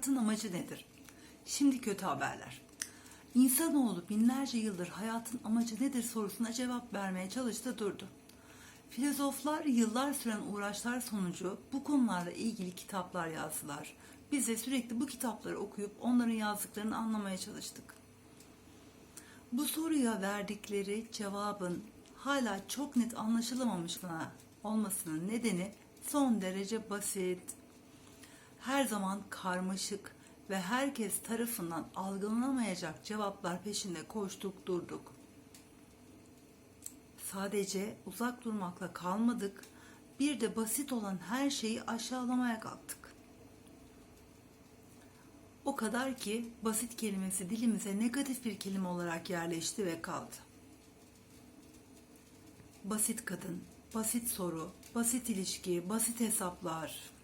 Hayatın amacı nedir? Şimdi kötü haberler. İnsanoğlu binlerce yıldır hayatın amacı nedir sorusuna cevap vermeye çalıştı durdu. Filozoflar yıllar süren uğraşlar sonucu bu konularla ilgili kitaplar yazdılar. Biz de sürekli bu kitapları okuyup onların yazdıklarını anlamaya çalıştık. Bu soruya verdikleri cevabın hala çok net anlaşılamamışlığına olmasının nedeni son derece basit. Her zaman karmaşık ve herkes tarafından algılanamayacak cevaplar peşinde koştuk durduk. Sadece uzak durmakla kalmadık, bir de basit olan her şeyi aşağılamaya kalktık. O kadar ki basit kelimesi dilimize negatif bir kelime olarak yerleşti ve kaldı. Basit kadın, basit soru, basit ilişki, basit hesaplar.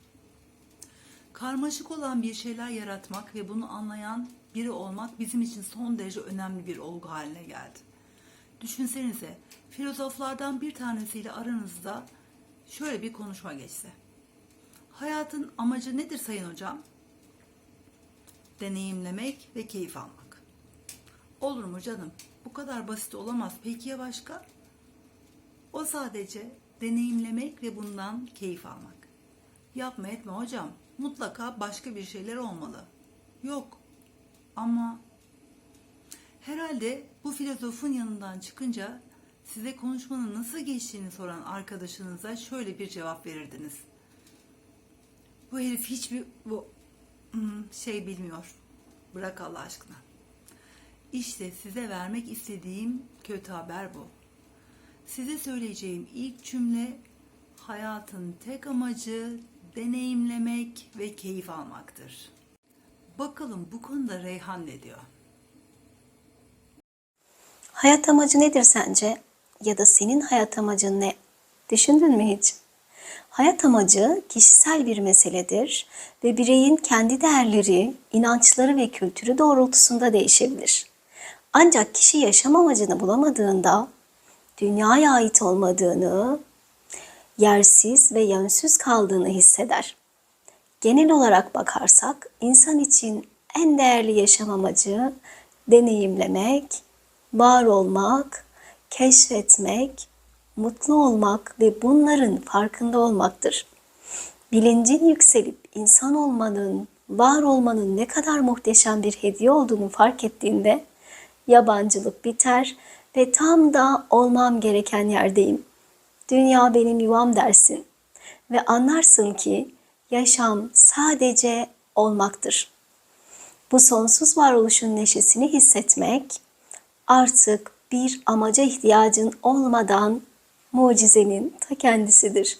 Karmaşık olan bir şeyler yaratmak ve bunu anlayan biri olmak bizim için son derece önemli bir olgu haline geldi. Düşünsenize, filozoflardan bir tanesiyle aranızda şöyle bir konuşma geçse. Hayatın amacı nedir sayın hocam? deneyimlemek ve keyif almak. Olur mu canım? Bu kadar basit olamaz. Peki ya başka? O sadece deneyimlemek ve bundan keyif almak. Yapma etme hocam. Mutlaka başka bir şeyler olmalı. Yok. Ama herhalde bu filozofun yanından çıkınca size konuşmanın nasıl geçtiğini soran arkadaşınıza şöyle bir cevap verirdiniz. Bu herif hiçbir bu şey bilmiyor. Bırak Allah aşkına. İşte size vermek istediğim kötü haber bu. Size söyleyeceğim ilk cümle hayatın tek amacı deneyimlemek ve keyif almaktır. Bakalım bu konuda Reyhan ne diyor? Hayat amacı nedir sence? Ya da senin hayat amacın ne? Düşündün mü hiç? Hayat amacı kişisel bir meseledir ve bireyin kendi değerleri, inançları ve kültürü doğrultusunda değişebilir. Ancak kişi yaşam amacını bulamadığında dünyaya ait olmadığını, yersiz ve yönsüz kaldığını hisseder. Genel olarak bakarsak insan için en değerli yaşam amacı deneyimlemek, var olmak, keşfetmek, mutlu olmak ve bunların farkında olmaktır. Bilincin yükselip insan olmanın, var olmanın ne kadar muhteşem bir hediye olduğunu fark ettiğinde yabancılık biter ve tam da olmam gereken yerdeyim. Dünya benim yuvam dersin ve anlarsın ki yaşam sadece olmaktır. Bu sonsuz varoluşun neşesini hissetmek artık bir amaca ihtiyacın olmadan mucizenin ta kendisidir.